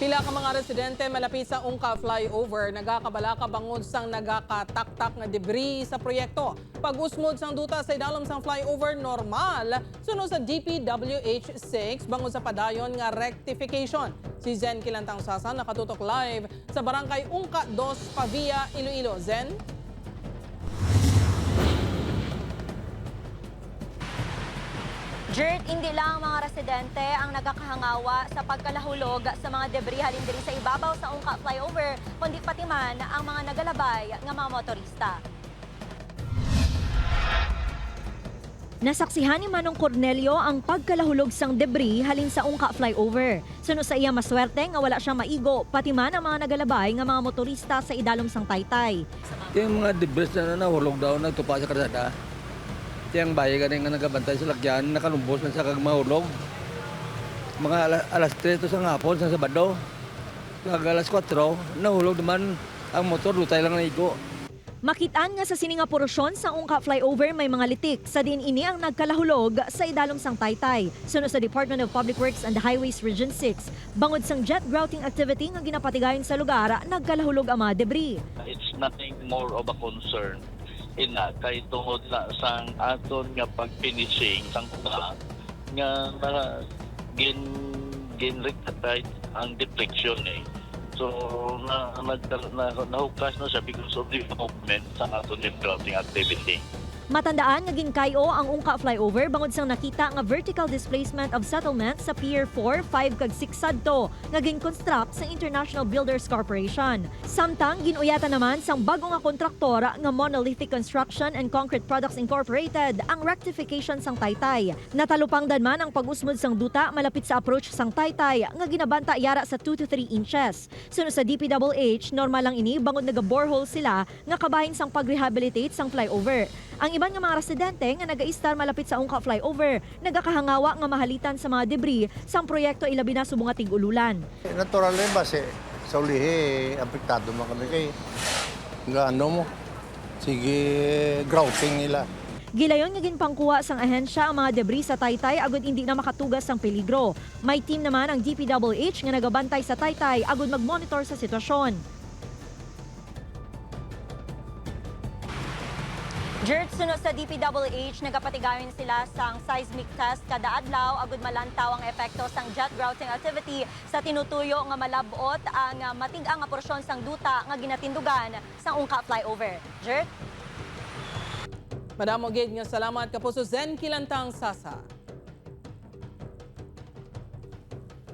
Pila ka mga residente malapit sa Ungka flyover nagakabala ka bangod sang nagakataktak nga debris sa proyekto. Pag-usmod sang duta sa idalom sang flyover normal sunod sa DPWH 6 bangod sa padayon nga rectification. Si Zen Kilantang Sasa nakatutok live sa barangay Ungka 2 Pavia, Iloilo. Zen? Jert, hindi lang mga residente ang nagkakahangawa sa pagkalahulog sa mga debris halin diri sa ibabaw sa Ungka flyover, kundi pati man ang mga nagalabay nga mga motorista. Nasaksihan ni Manong Cornelio ang pagkalahulog sang debris halin sa Ungka flyover. Suno sa iya maswerte nga wala siya maigo, pati man ang mga nagalabay nga mga motorista sa idalom sang taytay. Yung mga debris na nahulog daw, nagtupa sa karsada. Yung bayi ka nga nagabantay sa lakyan, nakalumbos na sa kag mahulog. Mga ala- alas 3 to sa ngapon sa Sabado. Kag alas 4, nahulog naman ang motor, lutay lang na igo. Makitaan nga sa sininga porosyon sa Ungka flyover may mga litik sa din ini ang nagkalahulog sa idalom sang taytay. Suno sa Department of Public Works and Highways Region 6, bangod sang jet grouting activity nga ginapatigayon sa lugar, nagkalahulog ang mga debris. it's nothing more of a concern ina kay tungod na sang aton nga pag-finishing sang kuha nga na gin gin rectify ang deflection eh. So na nag na, nahukas na siya because of the movement sa aton yung grouting activity. Matandaan nga ginkayo ang Ungka flyover bangod sang nakita nga vertical displacement of settlement sa Pier 4, 5 kag 6 sadto nga ginconstruct sa International Builders Corporation. Samtang ginuyata naman sang bago nga kontraktor nga Monolithic Construction and Concrete Products Incorporated ang rectification sang Taytay. Natalupang man ang pag-usmod sang duta malapit sa approach sang Taytay nga ginabanta yara sa 2 to 3 inches. Sunod sa DPWH, normal lang ini bangod naga-borehole sila nga kabahin sang pag-rehabilitate sang flyover. Ang iban nga mga residente nga naga-istar malapit sa Ungka flyover, nagakahangawa nga mahalitan sa mga debris sang proyekto ilabi na subong nga tig-ululan. Natural rin ba si sa ulihi, apektado man kami kay nga ano mo, sige grouting nila. Gilayon nga ginpangkuha sang ahensya ang mga debris sa Taytay agud hindi na makatugas sang peligro. May team naman ang DPWH nga nagabantay sa Taytay agud mag-monitor sa sitwasyon. Jert sunod sa DPWH, nagapatigayon sila sang seismic test kada adlaw agud malantaw ang epekto sang jet grouting activity sa tinutuyo nga malabot ang ah, matig-ang nga porsyon sang duta nga ginatindugan sang Ungka flyover. Jert? Madamo gid nga salamat kapuso Zen Kilantang Sasa.